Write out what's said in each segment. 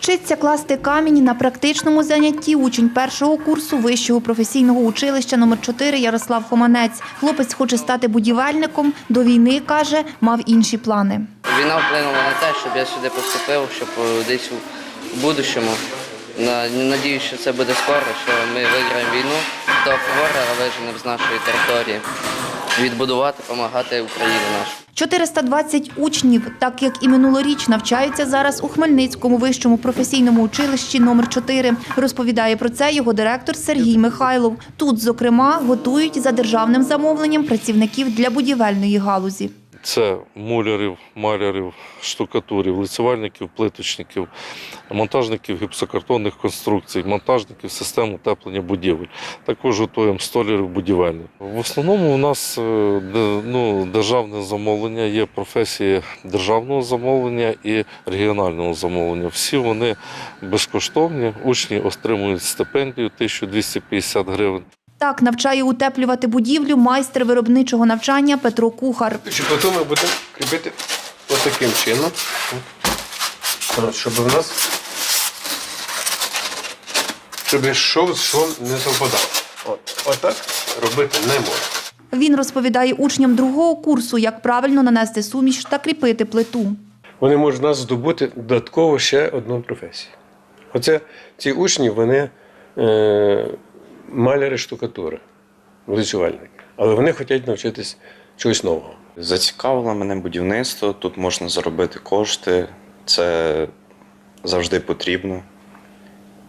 Вчиться класти камінь на практичному занятті учень першого курсу вищого професійного училища номер 4 Ярослав Хоманець. Хлопець хоче стати будівельником. До війни, каже, мав інші плани. Війна вплинула на те, щоб я сюди поступив, щоб е, десь у будущому. на- Надіюсь, що це буде скоро, що ми виграємо війну, того ворога виженемо з нашої території, відбудувати, допомагати Україні нашу. 420 учнів, так як і минулоріч, навчаються зараз у Хмельницькому вищому професійному училищі номер 4 Розповідає про це його директор Сергій Михайлов. Тут, зокрема, готують за державним замовленням працівників для будівельної галузі. Це мулярів, малярів, штукатурів, лицевальників, плиточників, монтажників гіпсокартонних конструкцій, монтажників систем утеплення будівель. Також готуємо столярів будівельних. В основному у нас е, ну, державне замовлення, є професії державного замовлення і регіонального замовлення. Всі вони безкоштовні. Учні отримують стипендію 1250 гривень. Так навчає утеплювати будівлю майстер виробничого навчання Петро Кухар. Потім ми будемо кріпити отаким чином, щоб у нас щоб шов з швом не совпадав. От, отак робити не можна. Він розповідає учням другого курсу, як правильно нанести суміш та кріпити плиту. Вони можуть нас здобути додатково ще одну професію. Оце ці учні, вони е, маляри штукатури, лицювальники. Але вони хочуть навчитись чогось нового. Зацікавило мене будівництво. Тут можна заробити кошти. Це завжди потрібно.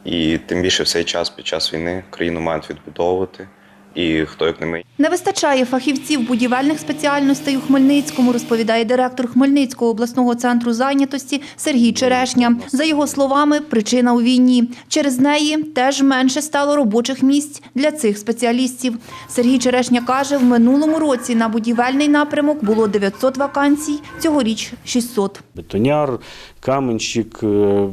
І тим більше в цей час під час війни країну мають відбудовувати. І хто як не ми, Не вистачає фахівців будівельних спеціальностей у Хмельницькому, розповідає директор Хмельницького обласного центру зайнятості Сергій Черешня. За його словами, причина у війні. Через неї теж менше стало робочих місць для цих спеціалістів. Сергій Черешня каже, в минулому році на будівельний напрямок було 900 вакансій, цьогоріч 600. Бетоняр, каменщик, е,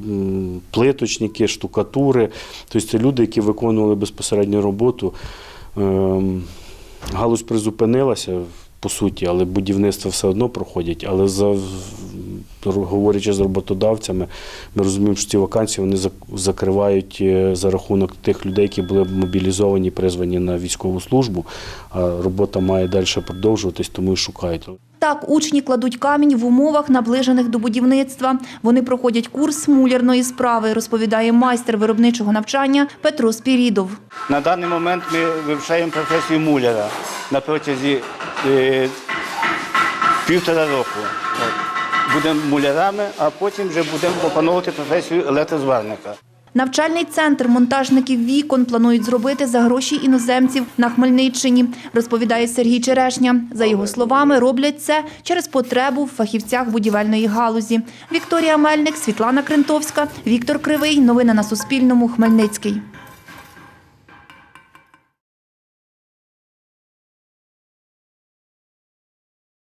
плиточники, штукатури. Тобто це люди, які виконували безпосередньо роботу. Ем, Галузь призупинилася, по суті, але будівництво все одно проходять. Але за, говорячи з роботодавцями, ми розуміємо, що ці вакансії вони закривають е, за рахунок тих людей, які були мобілізовані, призвані на військову службу. А робота має далі продовжуватись, тому і шукають. Так, учні кладуть камінь в умовах, наближених до будівництва. Вони проходять курс мулярної справи, розповідає майстер виробничого навчання Петро Спірідов. На даний момент ми вивчаємо професію муляра на протязі е, півтора року. Будемо мулярами, а потім вже будемо опановувати професію електрозварника. Навчальний центр монтажників вікон планують зробити за гроші іноземців на Хмельниччині, розповідає Сергій Черешня. За його словами, роблять це через потребу в фахівцях будівельної галузі. Вікторія Мельник, Світлана Крентовська, Віктор Кривий. Новини на Суспільному. Хмельницький.